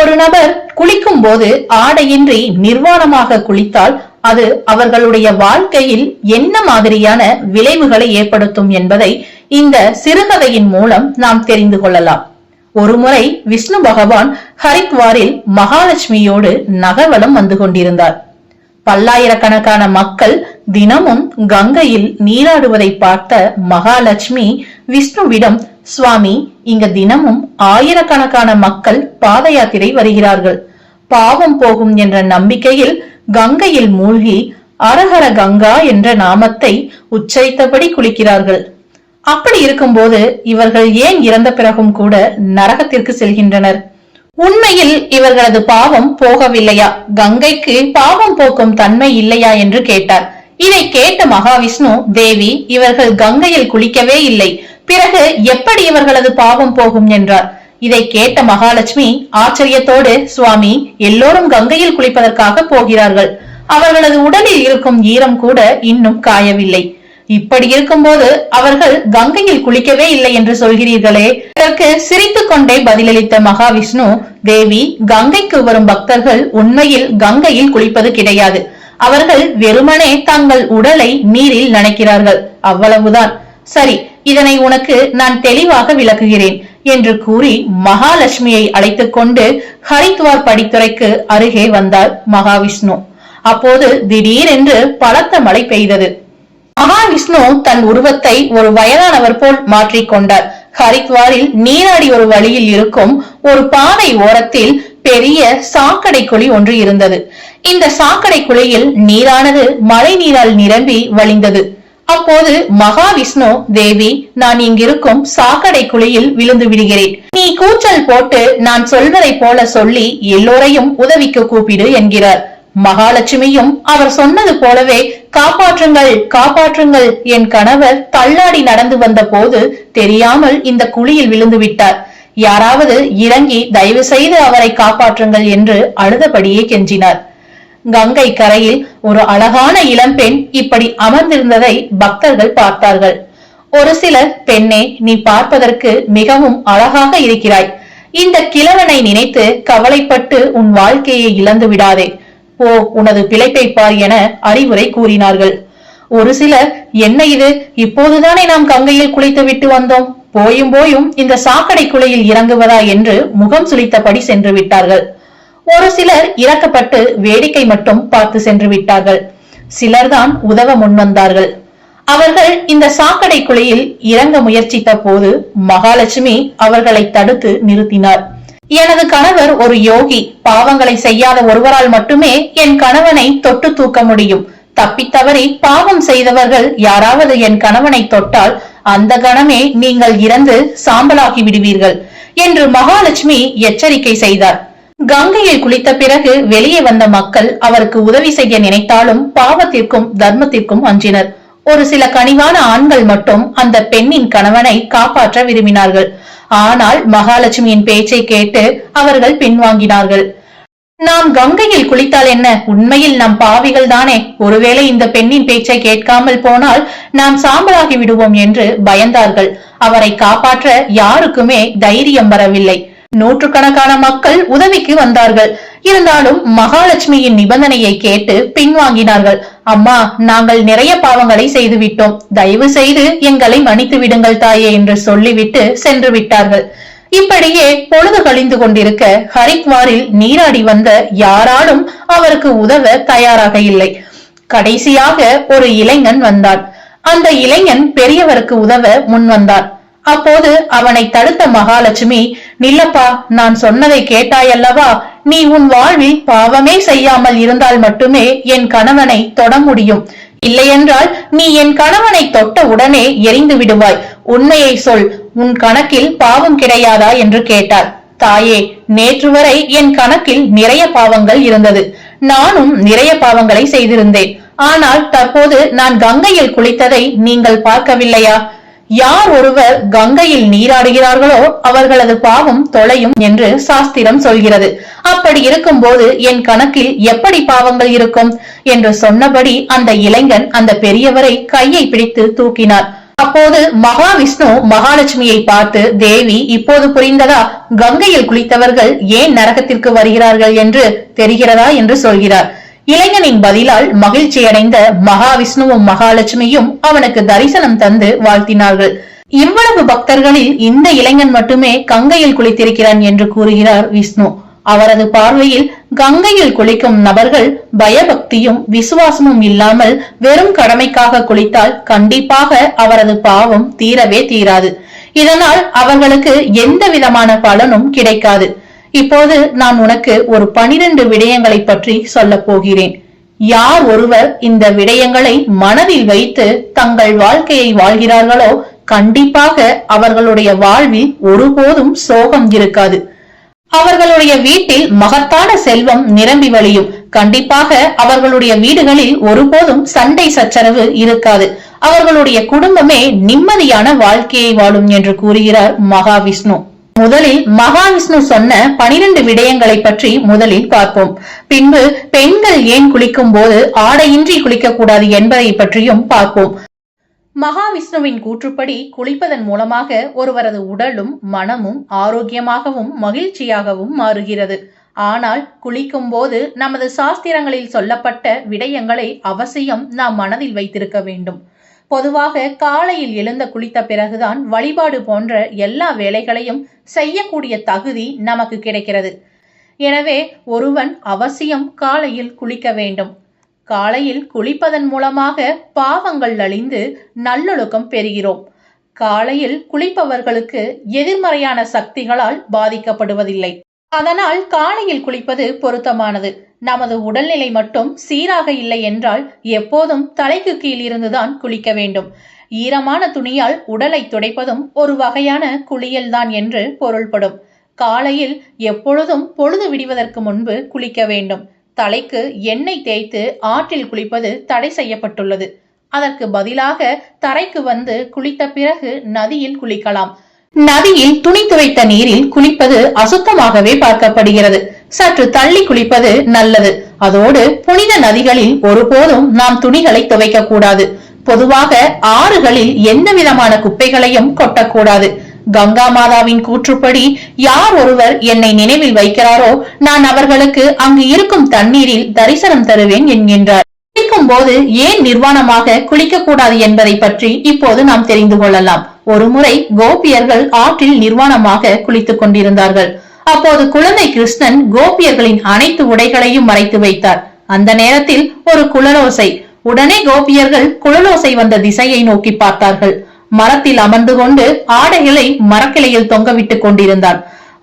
ஒரு நபர் குளிக்கும் போது ஆடையின்றி நிர்வாணமாக குளித்தால் அது அவர்களுடைய வாழ்க்கையில் என்ன மாதிரியான விளைவுகளை ஏற்படுத்தும் என்பதை இந்த சிறுகதையின் மூலம் நாம் தெரிந்து கொள்ளலாம். ஒருமுறை விஷ்ணு பகவான் ஹரித்வாரில் மகாலட்சுமியோடு நகர்வலம் வந்து கொண்டிருந்தார். பல்லாயிரக்கணக்கான மக்கள் தினமும் கங்கையில் நீராடுவதை பார்த்த மகாலட்சுமி விஷ்ணுவிடம் சுவாமி இங்க தினமும் ஆயிரக்கணக்கான மக்கள் பாத யாத்திரை வருகிறார்கள். பாவம் போகும் என்ற நம்பிக்கையில் கங்கையில் மூழ்கி அரஹர கங்கா என்ற நாமத்தை உச்சரித்தபடி குளிக்கிறார்கள். அப்படி இருக்கும்போது இவர்கள் ஏன் இறந்த பிறகும் கூட நரகத்திற்கு செல்கின்றனர்? உண்மையில் இவர்களது பாவம் போகவில்லையா? கங்கைக்கு பாவம் போக்கும் தன்மை இல்லையா? என்று கேட்டார். இதை கேட்ட மகாவிஷ்ணு தேவி இவர்கள் கங்கையில் குளிக்கவே இல்லை. பிறகு எப்படி இவர்களது பாவம் போகும் என்றார். இதை கேட்ட மகாலட்சுமி ஆச்சரியத்தோடு சுவாமி எல்லோரும் கங்கையில் குளிப்பதற்காக போகிறார்கள். அவர்களது உடலில் இருக்கும் ஈரம் கூட இன்னும் காயவில்லை. இப்படி இருக்கும்போது அவர்கள் கங்கையில் குளிக்கவே இல்லை என்று சொல்கிறீர்களே. இதற்கு சிரித்துக் கொண்டே பதிலளித்த மகாவிஷ்ணு தேவி கங்கைக்கு வரும் பக்தர்கள் உண்மையில் கங்கையில் குளிப்பது கிடையாது. அவர்கள் வெறுமனே தங்கள் உடலை நீரில் நனைக்கிறார்கள். அவ்வளவுதான். சரி இதனை உனக்கு நான் தெளிவாக விளக்குகிறேன் என்று கூறி மகாலட்சுமியை அழைத்துக் கொண்டு ஹரித்வார் படித்துறைக்கு அருகே வந்தார் மகாவிஷ்ணு. அப்போது திடீரென்று பலத்த மழை பெய்தது. மகாவிஷ்ணு தன் உருவத்தை ஒரு வயதானவர் போல் மாற்றிக்கொண்டார் ஹரித்வாரில் நீராடி ஒரு வழியில் இருக்கும் ஒரு பாதை ஓரத்தில் பெரிய சாக்கடை குழி ஒன்று இருந்தது. இந்த சாக்கடை குழியில் நீரானது மழை நீரால் நிரம்பி வழிந்தது. அப்போது மகாவிஷ்ணு தேவி நான் இங்கிருக்கும் சாக்கடை குழியில் விழுந்து விடுகிறேன். நீ கூச்சல் போட்டு நான் சொல்வதை போல சொல்லி எல்லோரையும் உதவிக்கு கூப்பிடு என்கிறார். மகாலட்சுமியும் அவர் சொன்னது போலவே காப்பாற்றுங்கள் காப்பாற்றுங்கள் என் கணவர் தள்ளாடி நடந்து வந்த போது தெரியாமல் இந்த குழியில் விழுந்து விட்டார். யாராவது இறங்கி தயவு செய்து அவரை காப்பாற்றுங்கள் என்று அழுதபடியே கெஞ்சினார். கங்கை கரையில் ஒரு அழகான இளம்பெண் இப்படி அமர்ந்திருந்ததை பக்தர்கள் பார்த்தார்கள். ஒரு சிலர் பெண்ணே நீ பார்ப்பதற்கு மிகவும் அழகாக இருக்கிறாய். இந்த கிழவனை நினைத்து கவலைப்பட்டு உன் வாழ்க்கையை இழந்து விடாதே. ஓ உனது பிழைப்பை பார் என அறிவுரை கூறினார்கள். ஒரு சிலர் என்ன இது? இப்போதுதானே நாம் கங்கையில் குளித்து விட்டு வந்தோம். போயும் போயும் இந்த சாக்கடை குலையில் இறங்குவதா? என்று முகம் சுளித்தபடி சென்று விட்டார்கள். ஒரு சிலர் இறக்கப்பட்டு வேடிக்கை மட்டும் பார்த்து சென்று விட்டார்கள். சிலர்தான் உதவ முன்வந்தார்கள். அவர்கள் இந்த சாக்கடை குழியில் இறங்க முயற்சித்த போது மகாலட்சுமி அவர்களை தடுத்து நிறுத்தினார். எனது கணவர் ஒரு யோகி. பாவங்களை செய்யாத ஒருவரால் மட்டுமே என் கணவனை தொட்டு தூக்க முடியும். தப்பித்தவறி பாவம் செய்தவர்கள் யாராவது என் கணவனை தொட்டால் அந்த கணமே நீங்கள் இறந்து சாம்பலாகி விடுவீர்கள் என்று மகாலட்சுமி எச்சரிக்கை செய்தார். கங்கையில் குளித்த பிறகு வெளியே வந்த மக்கள் அவருக்கு உதவி செய்ய நினைத்தாலும் பாவத்திற்கும் தர்மத்திற்கும் அஞ்சினர். ஒரு சில கனிவான ஆண்கள் மட்டும் அந்த பெண்ணின் கணவனை காப்பாற்ற விரும்பினார்கள். ஆனால் மகாலட்சுமியின் பேச்சை கேட்டு அவர்கள் பின்வாங்கினார்கள். நாம் கங்கையில் குளித்தால் என்ன? உண்மையில் நம் பாவிகள் தானே. ஒருவேளை இந்த பெண்ணின் பேச்சை கேட்காமல் போனால் நாம் சாம்பலாகி விடுவோம் என்று பயந்தார்கள். அவரை காப்பாற்ற யாருக்குமே தைரியம் வரவில்லை. நூற்றுக்கணக்கான மக்கள் உதவிக்கு வந்தார்கள். இருந்தாலும் மகாலட்சுமியின் நிபந்தனையை கேட்டு பின்வாங்கினார்கள். அம்மா நாங்கள் நிறைய பாவங்களை செய்து விட்டோம் தயவு செய்து எங்களை மன்னித்து விடுங்கள் தாயே என்று சொல்லிவிட்டு சென்று விட்டார்கள். இப்படியே பொழுது கழிந்து கொண்டிருக்க ஹரித்வாரில் நீராடி வந்த யாராலும் அவருக்கு உதவ தயாராக இல்லை. கடைசியாக ஒரு இளைஞன் வந்தான். அந்த இளைஞன் பெரியவருக்கு உதவ முன் வந்தான் அப்போது அவனை தடுத்த மகாலட்சுமி நில்லப்பா நான் சொன்னதை கேட்டாயல்லவா? நீ உன் வாழ்வில் பாவமே செய்யாமல் இருந்தால் மட்டுமே என் கணவனை தொட முடியும். இல்லையென்றால் நீ என் கணவனை தொட்ட உடனே எரிந்து விடுவாய். உண்மையை சொல் உன் கணக்கில் பாவம் கிடையாதா? என்று கேட்டார். தாயே நேற்று வரை என் கணக்கில் நிறைய பாவங்கள் இருந்தது. நானும் நிறைய பாவங்களை செய்திருந்தேன். ஆனால் தற்போது நான் கங்கையில் குளித்ததை நீங்கள் பார்க்கவில்லையா? யார் ஒருவர் கங்கையில் நீராடுகிறார்களோ அவர்களது பாவம் தொலையும் என்று சாஸ்திரம் சொல்கிறது. அப்படி இருக்கும்போது என் கணக்கில் எப்படி பாவங்கள் இருக்கும்? என்று சொன்னபடி அந்த இளைஞன் அந்த பெரியவரை கையை பிடித்து தூக்கினார். அப்போது மகாவிஷ்ணு மகாலட்சுமியை பார்த்து தேவி இப்போது புரிந்ததா? கங்கையில் குளித்தவர்கள் ஏன் நரகத்திற்கு வருகிறார்கள் என்று தெரிகிறதா? என்று சொல்கிறார். இளைஞனின் பதிலால் மகிழ்ச்சியடைந்த மகாவிஷ்ணுவும் மகாலட்சுமியும் அவனுக்கு தரிசனம் தந்து வாழ்த்தினார்கள். இவ்வளவு பக்தர்களில் இந்த இளைஞன் மட்டுமே கங்கையில் குளித்திருக்கிறான் என்று கூறுகிறார் விஷ்ணு. அவரது பார்வையில் கங்கையில் குளிக்கும் நபர்கள் பயபக்தியும் விசுவாசமும் இல்லாமல் வெறும் கடமைக்காக குளித்தால் கண்டிப்பாக அவரது பாவம் தீரவே தீராது. இதனால் அவர்களுக்கு எந்த விதமான பலனும் கிடைக்காது. இப்போது நான் உனக்கு ஒரு பனிரெண்டு விடயங்களை பற்றி சொல்லப் போகிறேன். யார் ஒருவர் இந்த விடயங்களை மனதில் வைத்து தங்கள் வாழ்க்கையை வாழ்கிறார்களோ கண்டிப்பாக அவர்களுடைய வாழ்வில் ஒருபோதும் சோகம் இருக்காது. அவர்களுடைய வீட்டில் மகத்தான செல்வம் நிரம்பி வழியும். கண்டிப்பாக அவர்களுடைய வீடுகளில் ஒருபோதும் சண்டை சச்சரவு இருக்காது. அவர்களுடைய குடும்பமே நிம்மதியான வாழ்க்கையை வாழும் என்று கூறுகிறார் மகாவிஷ்ணு. முதலில் மகாவிஷ்ணு சொன்ன பனிரெண்டு விடயங்களை பற்றி முதலில் பார்ப்போம். பின்பு பெண்கள் ஏன் குளிக்கும் போது ஆடையின்றி குளிக்கக்கூடாது என்பதை பற்றியும் பார்ப்போம். மகாவிஷ்ணுவின் கூற்றுப்படி குளிப்பதன் மூலமாக ஒருவரது உடலும் மனமும் ஆரோக்கியமாகவும் மகிழ்ச்சியாகவும் மாறுகிறது. ஆனால் குளிக்கும் போது நமது சாஸ்திரங்களில் சொல்லப்பட்ட விடயங்களை அவசியம் நாம் மனதில் வைத்திருக்க வேண்டும். பொதுவாக காலையில் எழுந்த குளித்த பிறகுதான் வழிபாடு போன்ற எல்லா வேலைகளையும் செய்யக்கூடிய தகுதி நமக்கு கிடைக்கிறது. எனவே ஒருவன் அவசியம் காலையில் குளிக்க வேண்டும். காலையில் குளிப்பதன் மூலமாக பாவங்கள் அழிந்து நல்லொழுக்கம் பெறுகிறோம். காலையில் குளிப்பவர்களுக்கு எதிர்மறையான சக்திகளால் பாதிக்கப்படுவதில்லை. அதனால் காலையில் குளிப்பது பொருத்தமானது. நமது உடல்நிலை மட்டும் சீராக இல்லை என்றால் எப்போதும் தலைக்கு கீழ் இருந்துதான் குளிக்க வேண்டும். ஈரமான துணியால் உடலை துடைப்பதும் ஒரு வகையான குளியல்தான் என்று பொருள்படும். காலையில் எப்பொழுதும் பொழுது விடுவதற்கு முன்பு குளிக்க வேண்டும். தலைக்கு எண்ணெய் தேய்த்து ஆற்றில் குளிப்பது தடை செய்யப்பட்டுள்ளது. அதற்கு பதிலாக தரைக்கு வந்து குளித்த பிறகு நதியில் குளிக்கலாம். நதியில் துணி துவைத்த நீரில் குளிப்பது அசுத்தமாகவே பார்க்கப்படுகிறது. சற்று தள்ளி குளிப்பது நல்லது. அதோடு புனித நதிகளில் ஒருபோதும் நாம் துணிகளை துவைக்க கூடாது பொதுவாக ஆறுகளில் எந்த விதமான குப்பைகளையும் கொட்டக்கூடாது. கங்கா மாதாவின் கூற்றுப்படி யார் ஒருவர் என்னை நினைவில் வைக்கிறாரோ நான் அவர்களுக்கு அங்கு இருக்கும் தண்ணீரில் தரிசனம் தருவேன் என்கின்றார். குளிக்கும் போது ஏன் நிர்வாணமாக குளிக்க கூடாது என்பதை பற்றி இப்போது நாம் தெரிந்து கொள்ளலாம். ஒருமுறை கோபியர்கள் ஆற்றில் நிர்வாணமாக குளித்துக் கொண்டிருந்தார்கள். அப்போது குழந்தை கிருஷ்ணன் கோபியர்களின் அனைத்து உடைகளையும் மறைத்து வைத்தார். அந்த நேரத்தில் ஒரு குழலோசை. உடனே கோபியர்கள் குழலோசை வந்த திசையை நோக்கி பார்த்தார்கள். மரத்தில் அமர்ந்து கொண்டு ஆடைகளை மரக்கிளையில் தொங்கவிட்டுக் கொண்டிருந்தான்.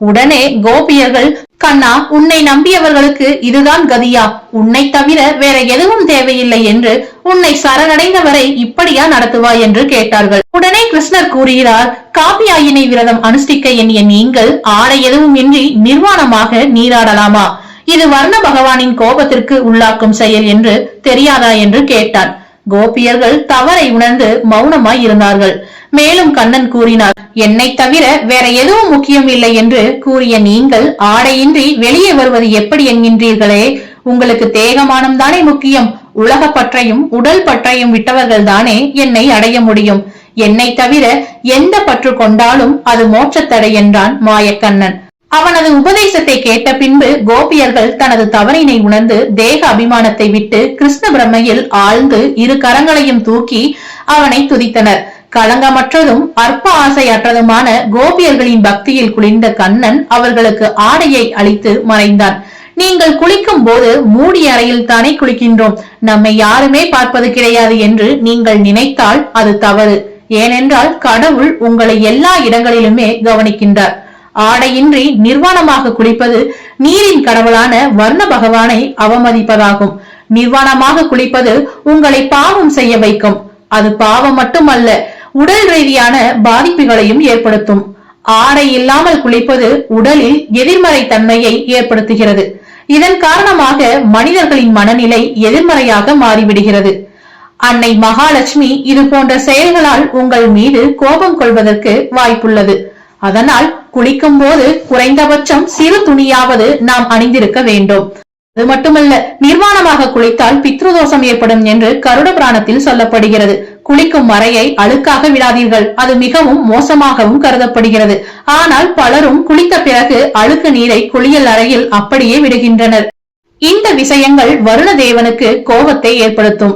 உடனே கோபியர்கள் கண்ணா உன்னை நம்பியவர்களுக்கு இதுதான் கதியா? உன்னை தவிர வேற எதுவும் தேவையில்லை என்று உன்னை சரணடைந்தவரை இப்படியா நடத்துவாய்? என்று கேட்டார்கள். உடனே கிருஷ்ணர் கூறுகிறார் காபியாயினை விரதம் அனுஷ்டிக்க எண்ணிய நீங்கள் ஆடை எதுவும் இன்றி நிர்வாணமாக நீராடலாமா? இது வர்ண பகவானின் கோபத்திற்கு உள்ளாக்கும் செயல் என்று தெரியாதா? என்று கேட்டான். கோபியர்கள் தவறை உணர்ந்து மௌனமாய் இருந்தார்கள். மேலும் கண்ணன் கூறினார் என்னை தவிர வேற எதுவும் முக்கியம் இல்லை என்று கூறிய நீங்கள் ஆடையின்றி வெளியே வருவது எப்படி என்கின்றீர்களே? உங்களுக்கு தேகமானம் தானே முக்கியம். உலக பற்றையும் உடல் பற்றையும் விட்டவர்கள் தானே என்னை அடைய முடியும். என்னை தவிர எந்த பற்று கொண்டாலும் அது மோட்சத்தடை என்றான் மாயக்கண்ணன். அவனது உபதேசத்தை கேட்ட பின்பு கோபியர்கள் தனது தவறினை உணர்ந்து தேக அபிமானத்தை விட்டு கிருஷ்ண பிரம்மையில் ஆழ்ந்து இரு கரங்களையும் தூக்கி அவனை துதித்தனர். களங்கமற்றதும் அற்ப ஆசையற்றதுமான கோபியர்களின் பக்தியில் குளிர்ந்த கண்ணன் அவர்களுக்கு ஆடையை அளித்து மறைந்தான். நீங்கள் குளிக்கும் போது மூடிய அறையில் தானே குளிக்கின்றோம். நம்மை யாருமே பார்ப்பது கிடையாது என்று நீங்கள் நினைத்தால் அது தவறு. ஏனென்றால் கடவுள் உங்களை எல்லா இடங்களிலுமே கவனிக்கின்றார். ஆடையின்றி நிர்வாணமாக குளிப்பது நீரின் கடவுளான வர்ண பகவானை அவமதிப்பதாகும். நிர்வாணமாக குளிப்பது உங்களை பாவம் செய்ய வைக்கும். அது பாவம் மட்டுமல்ல உடல் ரீதியான பாதிப்புகளையும் ஏற்படுத்தும். ஆடை இல்லாமல் குளிப்பது உடலில் எதிர்மறை தன்மையை ஏற்படுத்துகிறது. இதன் காரணமாக மனிதர்களின் மனநிலை எதிர்மறையாக மாறிவிடுகிறது. அன்னை மகாலட்சுமி இது போன்ற செயல்களால் உங்கள் மீது கோபம் கொள்வதற்கு வாய்ப்புள்ளது. அதனால் குளிக்கும் போது குறைந்தபட்சம் சிறு துணியாவது நாம் அணிந்திருக்க வேண்டும். அது மட்டுமல்ல நிர்வாணமாக குளித்தால் பித்ருதோஷம் ஏற்படும் என்று கருட புராணத்தில் சொல்லப்படுகிறது. குளிக்கும் மறையை அழுக்காக விடாதீர்கள். அது மிகவும் மோசமாகவும் கருதப்படுகிறது. ஆனால் பலரும் குளித்த பிறகு அழுக்கு நீரை குளியல் அறையில் அப்படியே விடுகின்றனர். இந்த விஷயங்கள் வருண தேவனுக்கு கோபத்தை ஏற்படுத்தும்.